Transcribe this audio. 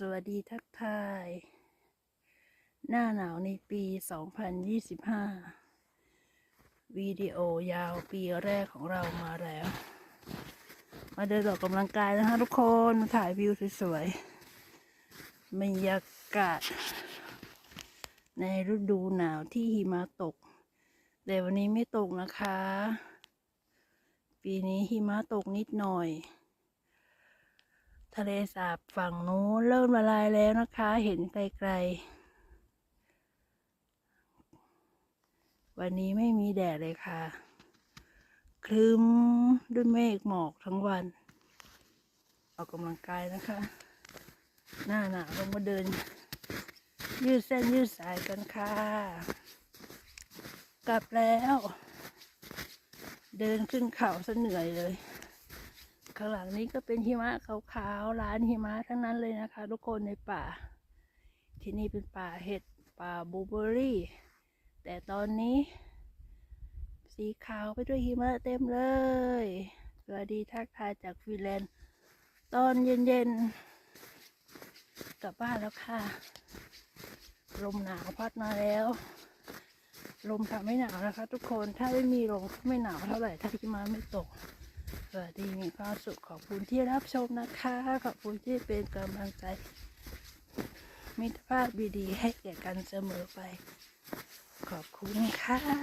สวัสดีทักทาย หน้าหนาวในปี 2025 วิดีโอยาวปีแรกของเรามาแล้ว มาเดินออกกำลังกายนะคะทุกคน มาถ่ายวิวสวยๆบรรยากาศ ในฤดูหนาวที่หิมะตก แต่วันนี้ไม่ตกนะคะ ปีนี้หิมะตกนิดหน่อย ทะเลสาบฝั่งนู้นเริ่มละลายแล้วนะคะ เห็นไกลๆ วันนี้ไม่มีแดดเลยค่ะ คลึ้มด้วยเมฆหมอกทั้งวัน ออกกำลังกายนะคะ หน้าหนาวลงมาเดิน ยืดเส้นยืดสายกันค่ะ กลับแล้ว เดินขึ้นเขาซะเหนื่อยเลย ข้างหลังนี้ก็เป็นหิมะขาวๆร้านหิมะทั้งนั้นเลยนะคะ ทุกคนในป่า ที่นี่เป็นป่าเห็ดป่าบูเบอร์รี่ แต่ตอนนี้ สีขาวไปด้วยหิมะเต็มเลยสวัสดีทักทายจากฟินแลนด์ ตอนเย็นๆ กลับบ้านแล้วค่ะ ลมหนาวพัดมาแล้ว ลมทำไม่หนาวนะคะ ทุกคนถ้าไม่มีลมก็ไม่หนาวเท่าไหร่ถ้าหิมะไม่ตก วัสดีมีความสุขขอบคุณที่รับชมนะคะ ขอบคุณที่เป็นกำลังใจ มิตรภาพดีๆให้แก่กันเสมอไป ขอบคุณค่ะ